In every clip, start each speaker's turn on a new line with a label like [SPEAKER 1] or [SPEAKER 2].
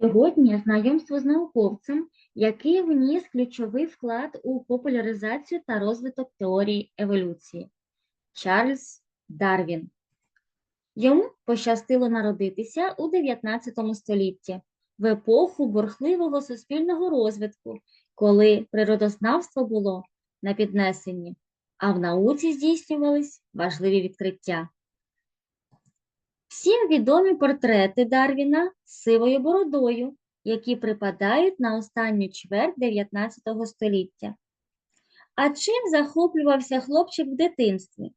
[SPEAKER 1] Сьогодні знайомство з науковцем, який вніс ключовий вклад у популяризацію та розвиток теорії еволюції Чарльз Дарвін. Йому пощастило народитися у 19 столітті в епоху бурхливого суспільного розвитку, коли природознавство було на піднесенні, а в науці здійснювались важливі відкриття. Всім відомі портрети Дарвіна з сивою бородою, які припадають на останню чверть 19 століття. А чим захоплювався хлопчик в дитинстві?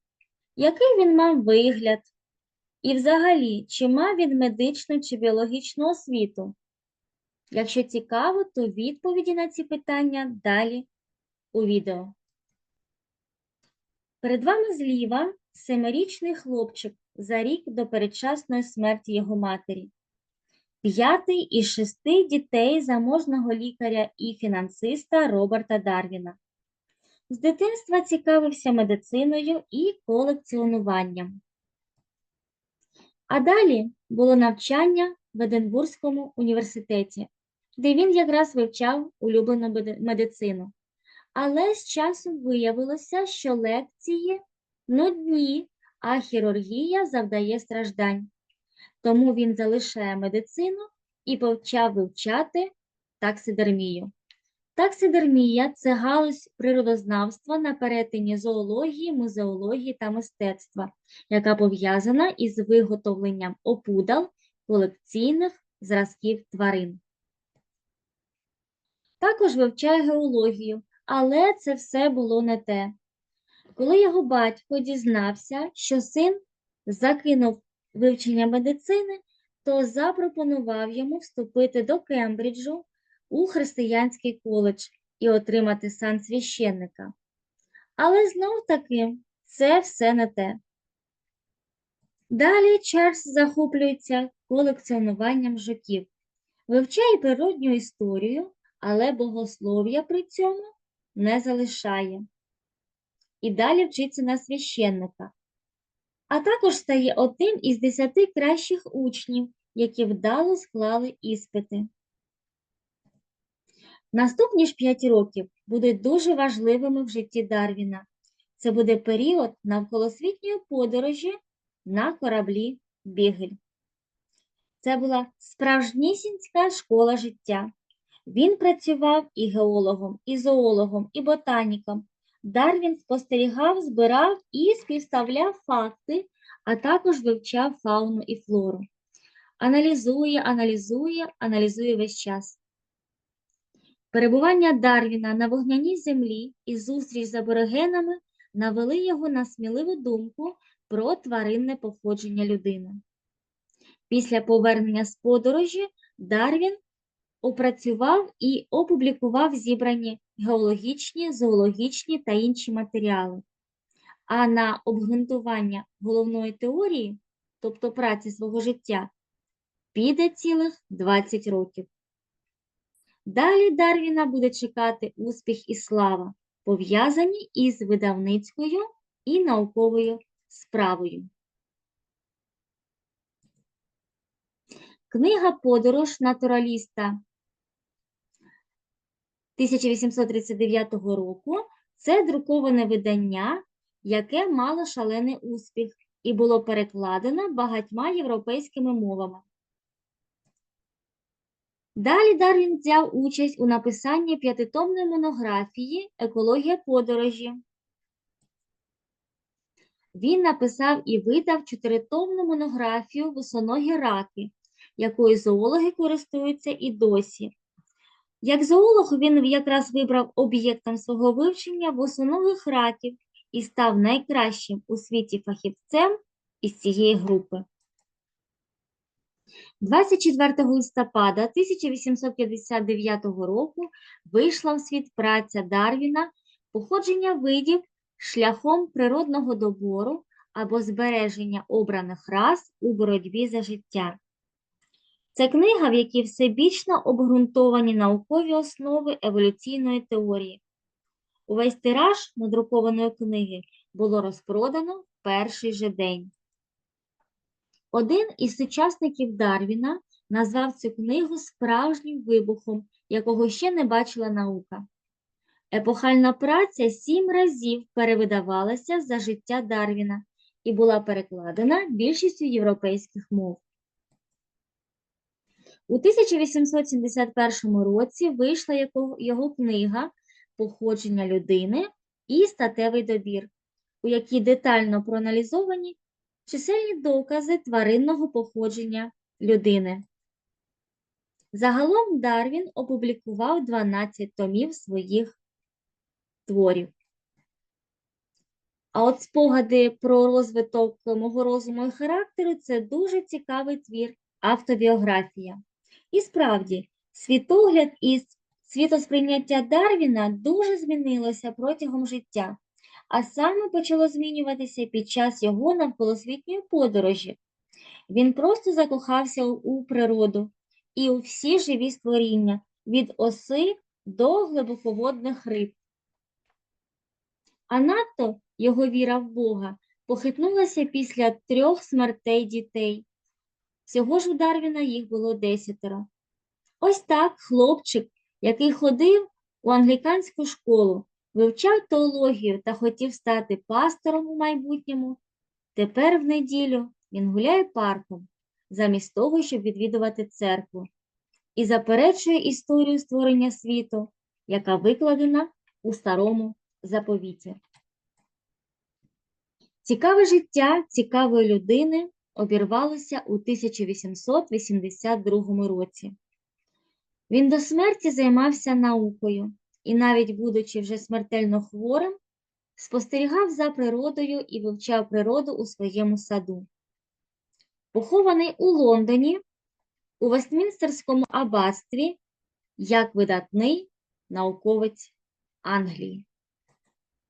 [SPEAKER 1] Який він мав вигляд? І взагалі, чи мав він медичну чи біологічну освіту? Якщо цікаво, то відповіді на ці питання далі у відео. Перед вами зліва семирічний хлопчик за рік до передчасної смерті його матері. П'ятий із шести дітей заможного лікаря і фінансиста Роберта Дарвіна. З дитинства цікавився медициною і колекціонуванням. А далі було навчання в Единбурзькому університеті, де він якраз вивчав улюблену медицину. Але з часом виявилося, що лекції нудні, а хірургія завдає страждань. Тому він залишає медицину і почав вивчати таксидермію. Таксидермія це галузь природознавства на перетині зоології, музеології та мистецтва, яка пов'язана із виготовленням опудал колекційних зразків тварин. Також вивчає геологію, але це все було не те. Коли його батько дізнався, що син закинув вивчення медицини, то запропонував йому вступити до Кембриджу у християнський коледж і отримати сан священника. Але знов таки це все не те. Далі Чарльз захоплюється колекціонуванням жуків, вивчає природню історію, але богослов'я при цьому не залишає. І далі вчиться на священника. А також стає одним із десяти кращих учнів, які вдало склали іспити. Наступні ж 5 років будуть дуже важливими в житті Дарвіна. Це буде період навколосвітньої подорожі на кораблі Бігель. Це була справжнісінська школа життя. Він працював і геологом, і зоологом, і ботаніком. Дарвін спостерігав, збирав і співставляв факти, а також вивчав фауну і флору. Аналізує, аналізує, аналізує весь час. Перебування Дарвіна на вогняній землі і зустріч з аборигенами навели його на сміливу думку про тваринне походження людини. Після повернення з подорожі Дарвін опрацював і опублікував зібрані геологічні, зоологічні та інші матеріали. А на обґрунтування головної теорії, тобто праці свого життя, піде цілих 20 років. Далі Дарвіна буде чекати успіх і слава, пов'язані із видавницькою і науковою справою. Книга Подорож натураліста 1839 року це друковане видання, яке мало шалений успіх і було перекладено багатьма європейськими мовами. Далі Дарвін взяв участь у написанні п'ятитомної монографії Екологія подорожі. Він написав і видав чотиритомну монографію Вусоногі раки, якою зоологи користуються і досі. Як зоолог він якраз вибрав об'єктом свого вивчення вусоногих раків і став найкращим у світі фахівцем із цієї групи. 24 листопада 1859 року вийшла в світ праця Дарвіна «Походження видів шляхом природного добору або збереження обраних рас у боротьбі за життя». Це книга, в якій всебічно обґрунтовані наукові основи еволюційної теорії. Увесь тираж надрукованої книги було розпродано в перший же день. Один із сучасників Дарвіна назвав цю книгу справжнім вибухом, якого ще не бачила наука. Епохальна праця сім разів перевидавалася за життя Дарвіна і була перекладена більшістю європейських мов. У 1871 році вийшла його, книга Походження людини і статевий добір, у якій детально проаналізовані чисельні докази тваринного походження людини. Загалом Дарвін опублікував 12 томів своїх творів. А от спогади про розвиток мого розуму і характеру це дуже цікавий твір, автобіографія. І справді, світогляд і світосприйняття Дарвіна дуже змінилося протягом життя, а саме почало змінюватися під час його навколосвітньої подорожі. Він просто закохався у- природу і у всі живі створіння, від оси до глибоководних риб. А надто його віра в Бога похитнулася після трьох смертей дітей. Всього ж у Дарвіна їх було десятеро. Ось так хлопчик, який ходив у англіканську школу, вивчав теологію та хотів стати пастором у майбутньому, тепер в неділю він гуляє парком, замість того, щоб відвідувати церкву, і заперечує історію створення світу, яка викладена у старому заповіті. Цікаве життя цікавої людини обірвалося у 1882 році. Він до смерті займався наукою і, навіть будучи вже смертельно хворим, спостерігав за природою і вивчав природу у своєму саду. Похований у Лондоні у Вестмінстерському аббатстві як видатний науковець Англії.